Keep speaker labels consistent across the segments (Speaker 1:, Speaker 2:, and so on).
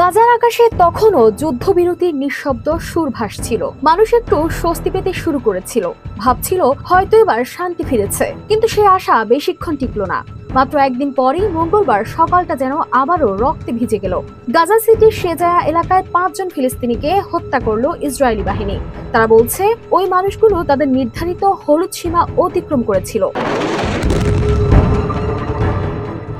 Speaker 1: গাজার আকাশে তখনও যুদ্ধবিরতির নিঃশব্দ সুর ভাসছিল মানুষ একটু স্বস্তি পেতে শুরু করেছিল। ভাবছিল হয়তো এবার শান্তি ফিরেছে, কিন্তু সে আশা বেশিক্ষণ টিকল না। মাত্র একদিন পরেই মঙ্গলবার সকালটা যেন আবারও রক্তে ভিজে গেল। গাজা সিটির শেজায়া এলাকায় পাঁচজন ফিলিস্তিনিকে হত্যা করল ইসরায়েলি বাহিনী। তারা বলছে, ওই মানুষগুলো তাদের নির্ধারিত হলুদ সীমা অতিক্রম করেছিল।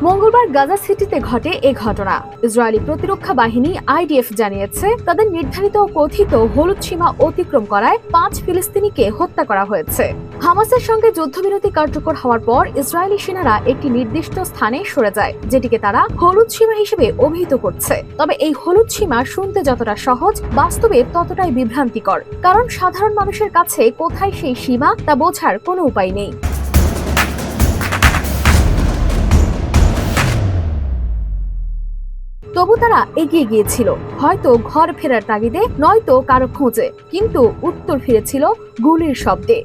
Speaker 1: মঙ্গলবার গাজা সিটিতে ঘটে এ ঘটনা। ইসরায়েলি প্রতিরক্ষা বাহিনী আইডিএফ জানিয়েছে, তাদের নির্ধারিত কথিত হলুদ সীমা অতিক্রম করায় পাঁচ ফিলিস্তিনিকে হত্যা করা হয়েছে। হামাসের সঙ্গে যুদ্ধবিরতি কার্যকর হওয়ার পর ইসরায়েলি সেনারা একটি নির্দিষ্ট স্থানে সরে যায়, যেটিকে তারা হলুদ সীমা হিসেবে অভিহিত করছে। তবে এই হলুদ সীমা শুনতে যতটা সহজ, বাস্তবে ততটাই বিভ্রান্তিকর। কারণ সাধারণ মানুষের কাছে কোথায় সেই সীমা, তা বোঝার কোনো উপায় নেই। তবু তারা এগিয়ে গিয়েছিল। হয়তো ঘর ফেরার তাগিদে, নয়তো কারও খোঁজে। কিন্তু উত্তর ফিরেছিল গুলির শব্দে।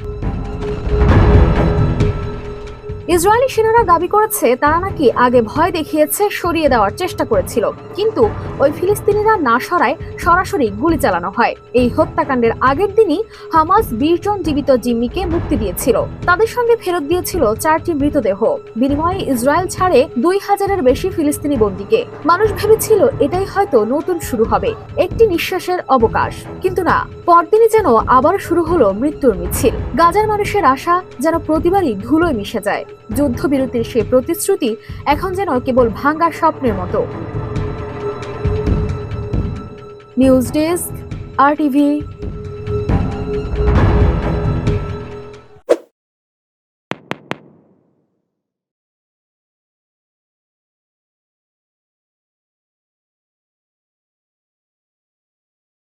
Speaker 1: ইসরায়েলি সেনারা দাবি করেছে, তারা নাকি আগে ভয় দেখিয়েছে, সরিয়ে দেওয়ার চেষ্টা করেছিল। কিন্তু ওই ফিলিস্তিনিরা না সরায় সরাসরি গুলি চালানো হয়। এই হত্যাকাণ্ডের আগের দিনই হামাস বিশ জন জীবিত জিম্মিকে মুক্তি দিয়েছিল। তাদের সঙ্গে ফেরত দিয়েছিল চারটি মৃতদেহ। বিনিময়ে ইসরায়েল ছাড়ে দুই হাজারের বেশি ফিলিস্তিনি বন্দীকে। মানুষ ভেবেছিল এটাই হয়তো নতুন শুরু হবে, একটি নিঃশ্বাসের অবকাশ। কিন্তু না, পরদিনই যেন আবার শুরু হলো মৃত্যুর মিছিল। গাজার মানুষের আশা যেন প্রতিবারই ধুলোয় মিশে যায়। যুদ্ধবিরতির সে প্রতিশ্রুতি এখন যেন কেবল ভাঙ্গা স্বপ্নের মতো। News desk R TV.